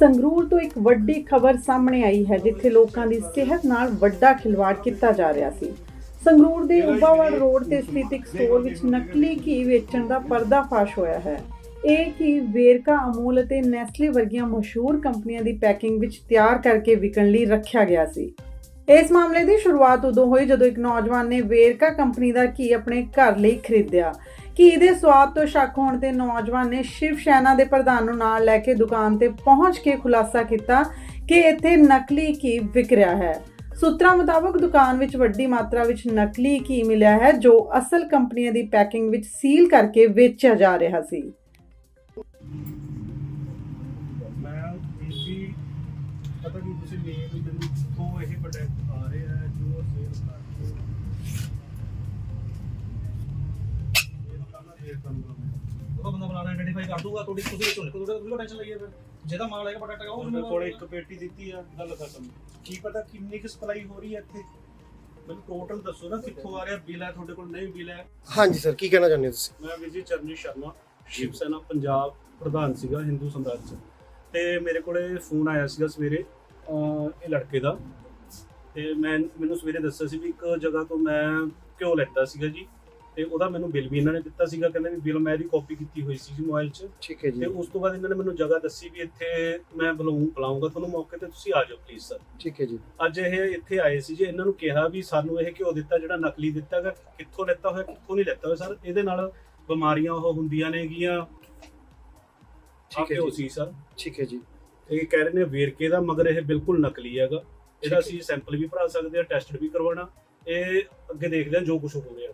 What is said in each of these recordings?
ਸੰਗਰੂਰ ਤੋਂ ਇੱਕ ਵੱਡੀ ਖਬਰ ਸਾਹਮਣੇ ਆਈ ਹੈ, ਜਿੱਥੇ ਲੋਕਾਂ ਦੀ ਸਿਹਤ ਨਾਲ ਵੱਡਾ ਖਿਲਵਾੜ ਕੀਤਾ ਜਾ ਰਿਹਾ ਸੀ। ਸੰਗਰੂਰ ਦੇ ਉਬਾਵੜ ਰੋਡ ਤੇ ਸਥਿਤ ਇੱਕ ਸਟੋਰ ਵਿੱਚ ਨਕਲੀ ਘੀ ਵੇਚਣ ਦਾ ਪਰਦਾਫਾਸ਼ ਹੋਇਆ ਹੈ। ਇਹ ਘੀ ਵੇਰਕਾ ਅਮੂਲ ਅਤੇ ਨੈਸਲੇ ਵਰਗੀਆਂ ਮਸ਼ਹੂਰ ਕੰਪਨੀਆਂ ਦੀ ਪੈਕਿੰਗ ਵਿੱਚ ਤਿਆਰ ਕਰਕੇ ਵਿਕਣ ਲਈ ਰੱਖਿਆ ਗਿਆ ਸੀ। ਇਸ ਮਾਮਲੇ ਦੀ ਸ਼ੁਰੂਆਤ ਉਦੋਂ ਹੋਈ ਜਦੋਂ ਇੱਕ ਨੌਜਵਾਨ ਨੇ ਵੇਰਕਾ ਕੰਪਨੀ ਦਾ ਘੀ ਆਪਣੇ ਘਰ ਲਈ ਖਰੀਦਿਆ। ਘੀ ਦੇ ਸਵਾਦ ਤੋਂ ਸ਼ੱਕ ਹੋਣ ਤੇ ਨੌਜਵਾਨ ਨੇ ਸ਼ਿਵ ਸੈਨਾ ਦੇ ਪ੍ਰਧਾਨ ਨੂੰ ਨਾਲ ਲੈ ਕੇ ਦੁਕਾਨ ਤੇ ਪਹੁੰਚ ਕੇ ਖੁਲਾਸਾ ਕੀਤਾ ਕਿ ਇੱਥੇ ਨਕਲੀ ਘੀ ਵਿਕ ਰਿਹਾ ਹੈ। ਸੂਤਰਾਂ ਮੁਤਾਬਕ ਦੁਕਾਨ ਵਿੱਚ ਵੱਡੀ ਮਾਤਰਾ ਵਿੱਚ ਨਕਲੀ ਘੀ ਮਿਲਿਆ ਹੈ, ਜੋ ਅਸਲ ਕੰਪਨੀਆਂ ਦੀ ਪੈਕਿੰਗ ਵਿੱਚ ਸੀਲ ਕਰਕੇ ਵੇਚਿਆ ਜਾ ਰਿਹਾ ਸੀ। ਪਤਾ ਨਹੀਂ ਤੁਸੀਂ ਮੇਨ ਮੈਨੂੰ ਤੋਂ ਇਹ ਪ੍ਰੋਡਕਟ ਆ ਰਹੇ ਆ ਜੋ ਸੇਲ ਕਰਦੇ ਇਹ ਤਾਂ ਉਹਦਾ ਬੰਦਾ ਬੁਲਾਣਾ ਆਈਡੈਂਟੀਫਾਈ ਕਰ ਦੂਗਾ ਤੁਹਾਡੀ ਤੁਸੀਂ ਵਿੱਚੋਂ ਨਿਕਲ ਤੁਹਾਡੇ ਤੁਸੀਂ ਟੈਨਸ਼ਨ ਲਈਏ ਫਿਰ। ਜਿਹਦਾ ਮਾਲ ਆਏਗਾ ਪ੍ਰੋਡਕਟ ਆਏਗਾ ਉਹ ਉਹਦੇ ਕੋਲ ਇੱਕ ਪੇਟੀ ਦਿੱਤੀ ਆ ਗੱਲ ਖਤਮ। ਕੀ ਪਤਾ ਕਿੰਨੀ ਕੁ ਸਪਲਾਈ ਹੋ ਰਹੀ ਹੈ ਇੱਥੇ? ਮੈਨੂੰ ਟੋਟਲ ਦੱਸੋ ਨਾ ਕਿੱਥੋਂ ਆ ਰਿਹਾ ਬਿੱਲ ਹੈ ਤੁਹਾਡੇ ਕੋਲ ਨਹੀਂ ਬਿੱਲ ਹੈ? ਹਾਂਜੀ ਸਰ ਕੀ ਕਹਿਣਾ ਚਾਹੁੰਦੇ ਹੋ ਤੁਸੀਂ? ਮੈਂ ਵਿਜੇ ਚਰਨੀ ਸ਼ਰਮਾ ਸ਼ਿਵ ਸੈਨਾ ਪੰਜਾਬ ਪ੍ਰਧਾਨ ਸੀਗਾ ਹਿੰਦੂ ਸਮਰਾਜ ਚ। ਤੇ ਮੇਰੇ ਕੋਲੇ ਫੋਨ ਆਇਆ ਸੀਗਾ ਸਵੇਰੇ ਇਹ ਲੜਕੇ ਦਾ। ਤੇ ਮੈਂ ਮੈਨੂੰ ਸਵੇਰੇ ਦੱਸਿਆ ਸੀ ਵੀ ਇੱਕ ਜਗ੍ਹਾ ਤੋਂ ਮੈਂ ਘਿਓ ਲੈਤਾ ਸੀਗਾ ਜੀ। ਤੇ ਉਹਦਾ ਮੈਨੂੰ ਬਿੱਲ ਵੀ ਇਹਨਾਂ ਨੇ ਦਿੱਤਾ ਸੀਗਾ ਕਹਿੰਦੇ ਵੀ ਬਿੱਲ ਮੈਂ ਇਹਦੀ ਕਾਪੀ ਕੀਤੀ ਹੋਈ ਸੀ ਜੀ ਮੋਬਾਈਲ 'ਚ। ਠੀਕ ਹੈ ਤੇ ਜੀ ਉਸ ਤੋਂ ਬਾਅਦ ਇਹਨਾਂ ਨੇ ਮੈਨੂੰ ਜਗ੍ਹਾ ਦੱਸੀ ਵੀ ਇੱਥੇ ਮੈਂ ਬੁਲਾਉਂ ਬੁਲਾਉਂਗਾ ਤੁਹਾਨੂੰ ਮੌਕੇ ਤੇ ਤੁਸੀਂ ਆ ਜਾਓ ਪਲੀਜ਼ ਸਰ ਠੀਕ ਹੈ ਜੀ। ਅੱਜ ਇਹ ਇੱਥੇ ਆਏ ਸੀ ਜੀ ਇਹਨਾਂ ਨੂੰ ਕਿਹਾ ਵੀ ਸਾਨੂੰ ਇਹ ਘਿਓ ਦਿੱਤਾ ਜਿਹੜਾ ਨਕਲੀ ਦਿੱਤਾ ਗਾ ਕਿੱਥੋਂ ਲੈਤਾ ਹੋਇਆ ਕਿੱਥੋਂ ਨਹੀਂ ਲੈਤਾ ਹੋਇਆ ਸਰ ਇਹਦੇ ਨਾਲ ਬਿਮਾਰੀਆਂ ਉਹ ਹੁੰਦੀਆਂ ਨੇਗੀਆਂ ਠੀਕ ਹੈ ਜੀ। ਸਰ ਠੀਕ ਹੈ ਜੀ। ਇਹ ਕਹਿ ਰਹੇ ਨੇ ਵੇਰਕੇ ਦਾ ਮਗਰ ਇਹ ਬਿਲਕੁਲ ਨਕਲੀ ਹੈਗਾ। ਇਹਦਾ। ਅਸੀਂ ਸੈਂਪਲ ਵੀ ਭਰਾ ਸਕਦੇ ਆ ਟੈਸਟ ਵੀ ਕਰਵਾਉਣਾ। ਇਹ ਅੱਗੇ ਦੇਖਦੇ ਆ ਜੋ ਕੁਝ ਹੋ ਰਿਹਾ।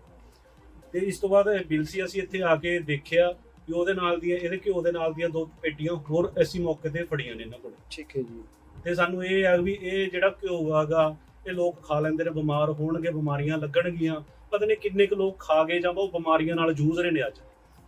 ਤੇ ਇਸ ਤੋਂ ਬਾਅਦ ਇਹ ਬਿੱਲ ਸੀ ਅਸੀਂ ਇੱਥੇ ਆ ਕੇ ਦੇਖਿਆ ਵੀ ਉਹਦੇ ਨਾਲ ਦੀਆਂ ਇਹਦੇ ਘਿਓ ਦੇ ਨਾਲ ਦੀਆਂ ਦੋ ਪੇਟੀਆਂ ਹੋਰ ਅਸੀਂ ਮੌਕੇ ਤੇ ਫੜੀਆਂ ਨੇ ਇਹਨਾਂ ਕੋਲ। ਠੀਕ ਹੈ ਜੀ। ਤੇ ਸਾਨੂੰ ਇਹ ਆ ਵੀ ਇਹ ਜਿਹੜਾ ਘਿਓ ਆਗਾ ਇਹ ਲੋਕ ਖਾ ਲੈਂਦੇ ਨੇ ਬਿਮਾਰ ਹੋਣਗੇ ਬਿਮਾਰੀਆਂ ਲੱਗਣਗੀਆਂ। ਪਤਾ ਨਹੀਂ ਕਿੰਨੇ ਕੁ ਲੋਕ ਖਾ ਗਏ ਜਾਂ ਉਹ ਬਿਮਾਰੀਆਂ ਨਾਲ ਜੂਝ ਰਹੇ ਨੇ ਅੱਜ।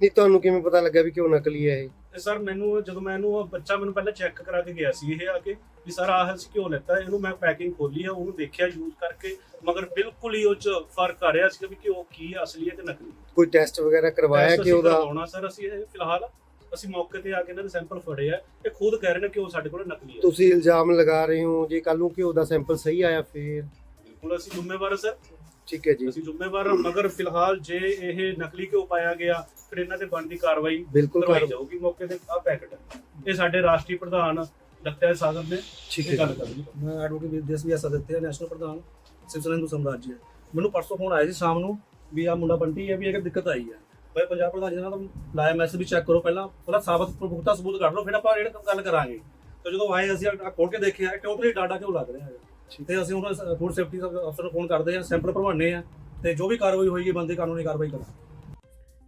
ਨਹੀਂ ਤੁਹਾਨੂੰ ਕਿਵੇਂ ਪਤਾ ਲੱਗਾ ਵੀ ਕਿਉਂ ਨਕਲੀ ਹੈ ਇਹ? ਤੇ ਸਰ ਮੈਨੂੰ ਜਦੋਂ ਮੈਂ ਇਹਨੂੰ ਉਹ ਬੱਚਾ ਮੈਨੂੰ ਪਹਿਲਾਂ ਚੈੱਕ ਕਰਾ ਕੇ ਗਿਆ ਸੀ ਇਹ ਆ ਕੇ ਵੀ ਸਰ ਆਹ ਅਸੀਂ ਘਿਓ ਲੈਤਾ ਇਹਨੂੰ ਮੈਂ ਪੈਕਿੰਗ ਖੋਲੀ ਆ ਉਹਨੂੰ ਦੇਖਿਆ ਯੂਜ਼ ਕਰਕੇ ਮਗਰ ਬਿਲਕੁਲ ਹੀ ਉਹ ਚ ਫ਼ਰਕ ਆ ਰਿਹਾ ਸੀ ਵੀ ਘਿਓ ਕੀ ਅਸਲੀ ਹੈ ਤੇ ਨਕਲੀ ਕੋਈ ਟੈਸਟ ਵਗੈਰਾ ਕਰਵਾਇਆ ਕਿ ਉਹਦਾ ਕਰਵਾਉਣਾ ਸਰ ਅਸੀਂ ਇਹ ਫਿਲਹਾਲ ਅਸੀਂ ਮੌਕੇ ਤੇ ਆ ਕੇ ਇਹਨਾਂ ਦੇ ਸੈਂਪਲ ਫੜੇ ਆ ਇਹ ਖੁਦ ਕਹਿ ਰਹੇ ਨੇ ਕਿ ਉਹ ਸਾਡੇ ਕੋਲ ਨਕਲੀ ਹੈ। ਤੁਸੀਂ ਇਲਜ਼ਾਮ ਲਗਾ ਰਹੇ ਹੋ ਜੇ ਕੱਲ ਨੂੰ ਕਿ ਉਹਦਾ ਸੈਂਪਲ ਸਹੀ ਆਇਆ ਫੇਰ? ਬਿਲਕੁਲ ਅਸੀਂ ਜ਼ਿੰਮੇਵਾਰ ਸਰ। ਠੀਕ ਹੈ ਜੀ। ਅਸੀਂ ਜ਼ਿੰਮੇਵਾਰ ਹਾਂ ਮਗਰ ਫਿਲਹਾਲ ਜੇ ਇਹ ਨਕਲੀ ਘਿਓ ਪਾਇਆ ਗਿਆ ਫਿਰ ਇਹਨਾਂ ਤੇ ਬਣਦੀ ਕਾਰਵਾਈ ਬਿਲਕੁਲ ਕਰਵਾਈ ਕਰ ਜਾਊਗੀ ਮੌਕੇ ਤੇ ਆ ਪੈਕਟ ਇਹ ਸਾਡੇ ਰਾਸ਼ਟਰੀ ਪ੍ਰਧਾਨ ਡਾਕਟਰ ਸਾਗਰ ਨੇ ਠੀਕ ਹੈ ਗੱਲ ਜੀ। ਕਰਨੀ ਮੈਂ ਐਡਵੋਕੇਟ ਵਿਦੇਸ਼ ਵੀ ਐਸਾ ਦਿੱਤੇ ਆ ਨੈਸ਼ਨਲ ਪ੍ਰਧਾਨ ਸਿਵਸਨ ਹਿੰਦੂ ਸਮਰਾਜ ਮੈਨੂੰ ਪਰਸੋਂ ਫੋਨ ਆਇਆ ਸੀ ਸ਼ਾਮ ਨੂੰ ਵੀ ਆ ਮੁੰਡਾ ਬੰਟੀ ਹੈ ਵੀ ਇਹ ਦਿੱਕਤ ਆਈ ਹੈ। ਭਾਈ ਪੰਜਾਬ ਪ੍ਰਧਾਨ ਜੀ ਨਾਲ ਲਾਇਆ ਮੈਸੇਜ ਵੀ ਚੈੱਕ ਕਰੋ ਪਹਿਲਾਂ ਪਹਿਲਾਂ ਸਾਬਤ ਪੁਖਤਾ ਸਬੂਤ ਕੱਢ ਲਓ ਫਿਰ ਆਪਾਂ ਜਿਹੜੇ ਗੱਲ ਕਰਾਂਗੇ। ਤੇ ਜਦੋਂ ਆਏ ਅਸੀਂ ਆ ਖੋਲ ਕੇ ਦੇਖਿਆ ਟੋਟਲੀ ਡਾਟਾ ਕਿਉਂ ਲੱਗ ਰਿਹਾ ਹੈ। ਤੇ ਅਸੀਂ ਉਹਨਾਂ ਫੂਡ ਸੇਫਟੀ ਅਫਸਰ ਨੂੰ ਫੋਨ ਕਰਦੇ ਆ ਸੈਂਪਲ ਭਰਵਾਉਂਦੇ ਆ ਤੇ ਜੋ ਵੀ ਕਾਰਵਾਈ ਹੋਏਗੀ, ਬੰਦੇ ਕਾਨੂੰਨੀ ਕਾਰਵਾਈ ਕਰਾਂਗੇ।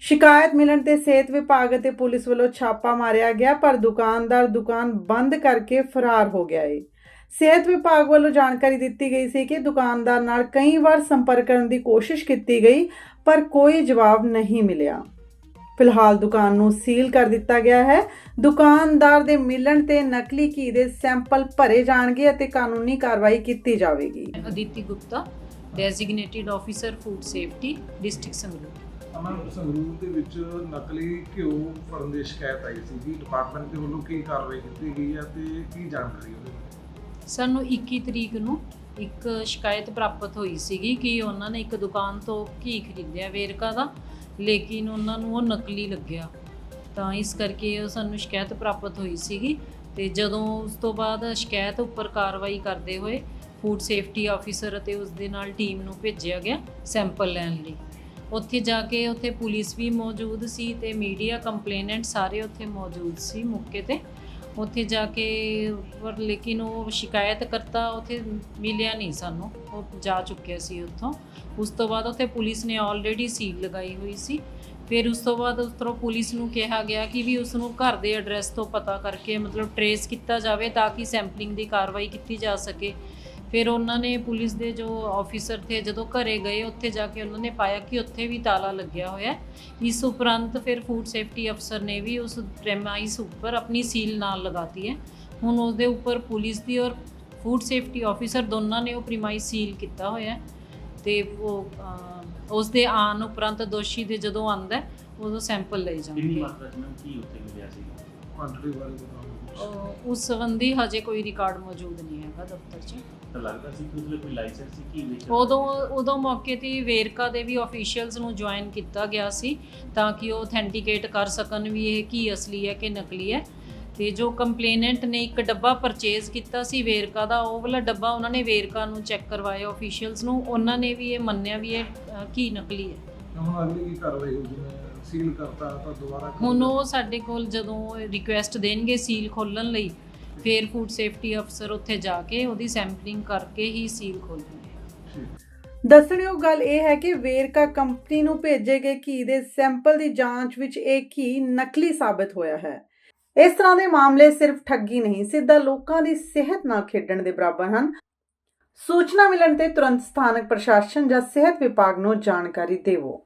ਸ਼ਿਕਾਇਤ ਮਿਲਣ ਤੇ ਸਿਹਤ ਵਿਭਾਗ ਅਤੇ ਪੁਲਿਸ ਵੱਲੋਂ ਛਾਪਾ ਮਾਰਿਆ ਗਿਆ, ਪਰ ਦੁਕਾਨਦਾਰ ਦੁਕਾਨ ਬੰਦ ਕਰਕੇ ਫਰਾਰ ਹੋ ਗਿਆ ਏ। ਸਿਹਤ ਵਿਭਾਗ ਵੱਲੋਂ ਜਾਣਕਾਰੀ ਦਿੱਤੀ ਗਈ ਸੀ ਕਿ ਦੁਕਾਨਦਾਰ ਨਾਲ ਕਈ ਵਾਰ ਸੰਪਰਕ ਕਰਨ ਦੀ ਕੋਸ਼ਿਸ਼ ਕੀਤੀ ਗਈ, ਪਰ ਕੋਈ ਜਵਾਬ ਨਹੀਂ ਮਿਲਿਆ। ਫਿਲਹਾਲ ਦੁਕਾਨ ਨੂੰ ਸੀਲ ਕਰ ਦਿੱਤਾ ਗਿਆ ਹੈ। ਦੁਕਾਨਦਾਰ ਦੇ ਮਿਲਣ ਤੇ ਨਕਲੀ ਘੀ ਦੇ ਸੈਂਪਲ ਭਰੇ ਜਾਣਗੇ ਅਤੇ ਕਾਨੂੰਨੀ ਕਾਰਵਾਈ ਕੀਤੀ ਜਾਵੇਗੀ। Aditi Gupta designated officer food safety district Sangrur. Aman Sangrur ਦੇ ਵਿੱਚ ਨਕਲੀ ਘਿਓ ਫੜਨ ਦੀ ਸ਼ਿਕਾਇਤ ਆਈ ਸੀ ਜੀ ਡਿਪਾਰਟਮੈਂਟ ਦੇ ਵੱਲੋਂ ਕੀ ਕਾਰਵਾਈ ਕੀਤੀ ਗਈ ਹੈ ਤੇ ਕੀ ਜਾਣਕਾਰੀ ਉਹਦੇ ਬਾਰੇ? ਸਾਨੂੰ 21 ਤਰੀਕ ਨੂੰ ਇੱਕ ਸ਼ਿਕਾਇਤ ਪ੍ਰਾਪਤ ਹੋਈ ਸੀਗੀ ਕਿ ਉਹਨਾਂ ਨੇ ਇੱਕ ਦੁਕਾਨ ਤੋਂ ਘੀ ਖਰੀਦਿਆ ਵੇਰਕਾ ਦਾ। ਲੇਕਿਨ ਉਹਨਾਂ ਨੂੰ ਉਹ ਨਕਲੀ ਲੱਗਿਆ। ਤਾਂ ਇਸ ਕਰਕੇ ਉਹ ਸਾਨੂੰ ਸ਼ਿਕਾਇਤ ਪ੍ਰਾਪਤ ਹੋਈ ਸੀਗੀ ਤੇ ਜਦੋਂ ਉਸ ਤੋਂ ਬਾਅਦ ਸ਼ਿਕਾਇਤ ਉੱਪਰ ਕਾਰਵਾਈ ਕਰਦੇ ਹੋਏ ਫੂਡ ਸੇਫਟੀ ਆਫੀਸਰ ਅਤੇ ਉਸ ਦੇ ਨਾਲ ਟੀਮ ਨੂੰ ਭੇਜਿਆ ਗਿਆ ਸੈਂਪਲ ਲੈਣ ਲਈ। ਉੱਥੇ ਜਾ ਕੇ ਉੱਥੇ ਪੁਲਿਸ ਵੀ ਮੌਜੂਦ ਸੀ ਤੇ ਮੀਡੀਆ ਕੰਪਲੇਨੈਂਟ ਸਾਰੇ ਉੱਥੇ ਮੌਜੂਦ ਸੀ ਮੌਕੇ ਤੇ। ਉੱਥੇ ਜਾ ਕੇ ਪਰ ਲੇਕਿਨ ਉਹ ਸ਼ਿਕਾਇਤ ਕਰਤਾ, ਉੱਥੇ ਮਿਲਿਆ ਨਹੀਂ ਸਾਨੂੰ। ਉਹ ਜਾ ਚੁੱਕਿਆ ਸੀ ਉੱਥੋਂ। ਉਸ ਤੋਂ ਬਾਅਦ ਉੱਥੇ ਪੁਲਿਸ ਨੇ ਆਲਰੇਡੀ ਸੀਲ ਲਗਾਈ ਹੋਈ ਸੀ। ਫਿਰ ਉਸ ਤੋਂ ਬਾਅਦ ਉਸ ਤਰ੍ਹਾਂ ਪੁਲਿਸ ਨੂੰ ਕਿਹਾ ਗਿਆ ਕਿ ਵੀ ਉਸ ਨੂੰ ਘਰ ਦੇ ਐਡਰੈਸ ਤੋਂ ਪਤਾ ਕਰਕੇ ਮਤਲਬ ਟਰੇਸ ਕੀਤਾ ਜਾਵੇ ਤਾਂ ਕਿ ਸੈਂਪਲਿੰਗ ਦੀ ਕਾਰਵਾਈ ਕੀਤੀ ਜਾ ਸਕੇ। ਫਿਰ ਉਹਨਾਂ ਨੇ ਪੁਲਿਸ ਦੇ ਜੋ ਆਫੀਸਰ ਥੇ ਜਦੋਂ ਘਰੇ ਗਏ ਉੱਥੇ ਜਾ ਕੇ ਉਹਨਾਂ ਨੇ ਪਾਇਆ ਕਿ ਉੱਥੇ ਵੀ ਤਾਲਾ ਲੱਗਿਆ ਹੋਇਆ ਹੈ। ਇਸ ਉਪਰੰਤ ਫਿਰ ਫੂਡ ਸੇਫਟੀ ਅਫਸਰ ਨੇ ਵੀ ਉਸ ਪ੍ਰੈਮਾਈਸ ਉੱਪਰ ਆਪਣੀ ਸੀਲ ਨਾਲ ਲਗਾਤੀ ਹੈ। ਹੁਣ ਉਸ ਦੇ ਉੱਪਰ ਪੁਲਿਸ ਦੀ ਔਰ ਫੂਡ ਸੇਫਟੀ ਆਫੀਸਰ ਦੋਨਾਂ ਨੇ ਉਹ ਪ੍ਰੈਮਾਈਸ ਸੀਲ ਕੀਤਾ ਹੋਇਆ ਹੈ। ਤੇ ਉਹ ਉਸ ਦੇ ਆਨ ਉਪਰੰਤ ਦੋਸ਼ੀ ਦੇ ਜਦੋਂ ਆਂਦਾ ਉਦੋਂ ਸੈਂਪਲ ਲਏ ਕਿੰਨੀ ਜਾਣਗੇ ਮਾਤਰਾ ਚ ਮੈਮ ਕੀ ਉੱਥੇ ਮਿਲਿਆ ਸੀ? ਕੁਆਂਟੀਟੀ ਬਾਰੇ ਬਤਾਓ ਅਹ ਉਸ ਸੰਬੰਧੀ ਹਜੇ ਕੋਈ ਰਿਕਾਰਡ ਮੌਜੂਦ ਨਹੀਂ ਹੈਗਾ ਦਫ਼ਤਰ 'ਚ। ਤਾਂ ਲੱਗਦਾ ਸੀ ਕਿ ਉਸਲੇ ਕੋਈ ਲਾਇਸੈਂਸ ਸੀ ਕੀ ਵੇਚਣ ਉਦੋਂ ਉਦੋਂ ਮੌਕੇ ਤੇ ਵੇਰਕਾ ਦੇ ਵੀ ਅਫੀਸ਼ੀਅਲਸ ਨੂੰ ਜੁਆਇਨ ਕੀਤਾ ਗਿਆ ਸੀ ਤਾਂ ਕਿ ਉਹ ਅਥੈਂਟੀਕੇਟ ਕਰ ਸਕਣ ਵੀ ਇਹ ਕੀ ਅਸਲੀ ਹੈ ਕਿ ਨਕਲੀ ਹੈ। ਤੇ ਜੋ ਕੰਪਲੇਨੈਂਟ ਨੇ ਇੱਕ ਡੱਬਾ ਪਰਚੇਜ਼ ਕੀਤਾ ਸੀ ਵੇਰਕਾ ਦਾ ਉਹ ਵਾਲਾ ਡੱਬਾ ਉਹਨਾਂ ਨੇ ਵੇਰਕਾ ਨੂੰ ਚੈੱਕ ਕਰਵਾਇਆ ਅਫੀਸ਼ੀਅਲਸ ਨੂੰ। ਉਹਨਾਂ ਨੇ ਵੀ ਇਹ ਮੰਨਿਆ ਵੀ ਇਹ ਅ, ਕੀ ਨਕਲੀ ਹੈ। ਹੁਣ ਅਗਲੀ ਕੀ ਕਾਰਵਾਈ ਹੋਊ ਜਿਵੇਂ ਸੀਲ ਕਰਤਾ ਤਾਂ ਦੁਬਾਰਾ ਹੁਣ ਉਹ ਸਾਡੇ ਕੋਲ ਜਦੋਂ ਰਿਕੁਐਸਟ ਦੇਣਗੇ ਸੀਲ ਖੋਲਣ ਲਈ ਫਿਰ ਫੂਡ ਸੇਫਟੀ ਅਫਸਰ ਉੱਥੇ ਜਾ ਕੇ ਉਹਦੀ ਸੈਂਪਲਿੰਗ ਕਰਕੇ ਹੀ ਸੀਲ ਖੋਲਣਗੇ। ਦੱਸਣਯੋਗ ਗੱਲ ਇਹ ਹੈ ਕਿ ਵੇਰਕਾ ਕੰਪਨੀ ਨੂੰ ਭੇਜੇ ਗਏ ਘੀ ਦੇ ਸੈਂਪਲ ਦੀ ਜਾਂਚ ਵਿੱਚ ਇਹ ਘੀ ਨਕਲੀ ਸਾਬਤ ਹੋਇਆ ਹੈ। ਇਸ ਤਰ੍ਹਾਂ ਦੇ ਮਾਮਲੇ ਸਿਰਫ ਠੱਗੀ ਨਹੀਂ ਸਿੱਧਾ ਲੋਕਾਂ ਦੀ ਸਿਹਤ ਨਾਲ ਖੇਡਣ ਦੇ ਬਰਾਬਰ ਹਨ। ਸੂਚਨਾ ਮਿਲਣ ਤੇ ਤੁਰੰਤ ਸਥਾਨਕ ਪ੍ਰਸ਼ਾਸਨ ਜਾਂ ਸਿਹਤ ਵਿਭਾਗ ਨੂੰ ਜਾਣਕਾਰੀ ਦੇਵੋ।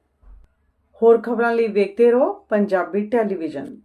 ਹੋਰ ਖਬਰਾਂ ਲਈ ਵੇਖਦੇ ਰਹੋ ਪੰਜਾਬੀ ਟੈਲੀਵਿਜ਼ਨ।